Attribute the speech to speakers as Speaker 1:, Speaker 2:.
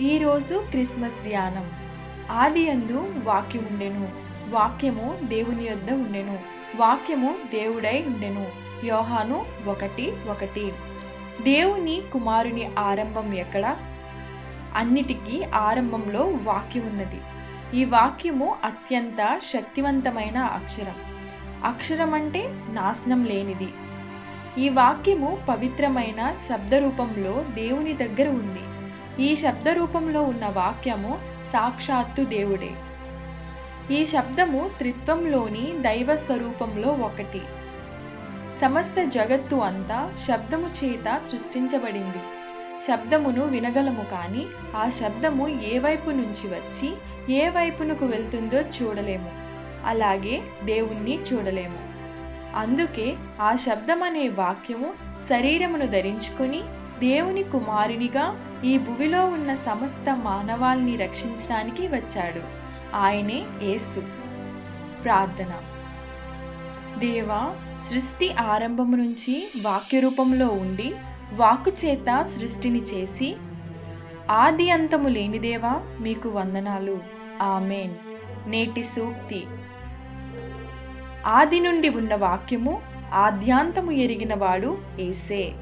Speaker 1: ఈరోజు క్రిస్మస్ ధ్యానం. ఆది అందు వాక్యం ఉండెను. వాక్యము దేవుని యొద్ద ఉండెను. వాక్యము దేవుడై ఉండెను. యోహాను ఒకటి ఒకటి. దేవుని కుమారుని ఆరంభం ఎక్కడ? అన్నిటికీ ఆరంభంలో వాక్యం ఉన్నది ఈ వాక్యము అత్యంత శక్తివంతమైన అక్షరం. అక్షరం అంటే నాశనం లేనిది. ఈ వాక్యము పవిత్రమైన శబ్ద రూపంలో దేవుని దగ్గర ఉంది. ఈ శబ్ద రూపంలో ఉన్న వాక్యము సాక్షాత్తు దేవుడే. ఈ శబ్దము త్రిత్వంలోని దైవ స్వరూపంలో ఒకటి. సమస్త జగత్తు అంతా శబ్దము చేత సృష్టించబడింది. శబ్దమును వినగలము కానీ ఆ శబ్దము ఏ వైపు నుంచి వచ్చి ఏ వైపునకు వెళ్తుందో చూడలేము. అలాగే దేవుణ్ణి చూడలేము. అందుకే ఆ శబ్దం అనే వాక్యము శరీరమును ధరించుకొని దేవుని కుమారునిగా ఈ భువిలో ఉన్న సమస్త మానవాల్ని రక్షించడానికి వచ్చాడు. ఆయనే యేసు. ప్రార్థన. దేవా సృష్టి ఆరంభము నుంచి వాక్య రూపంలో ఉండి వాక్కు చేత సృష్టిని చేసి ఆది అంతము లేనిదేవా మీకు వందనాలు. ఆమెన్. నేటి సూక్తి. ఆది నుండి ఉన్న వాక్యము ఆద్యాంతము ఎరిగినవాడు ఏసే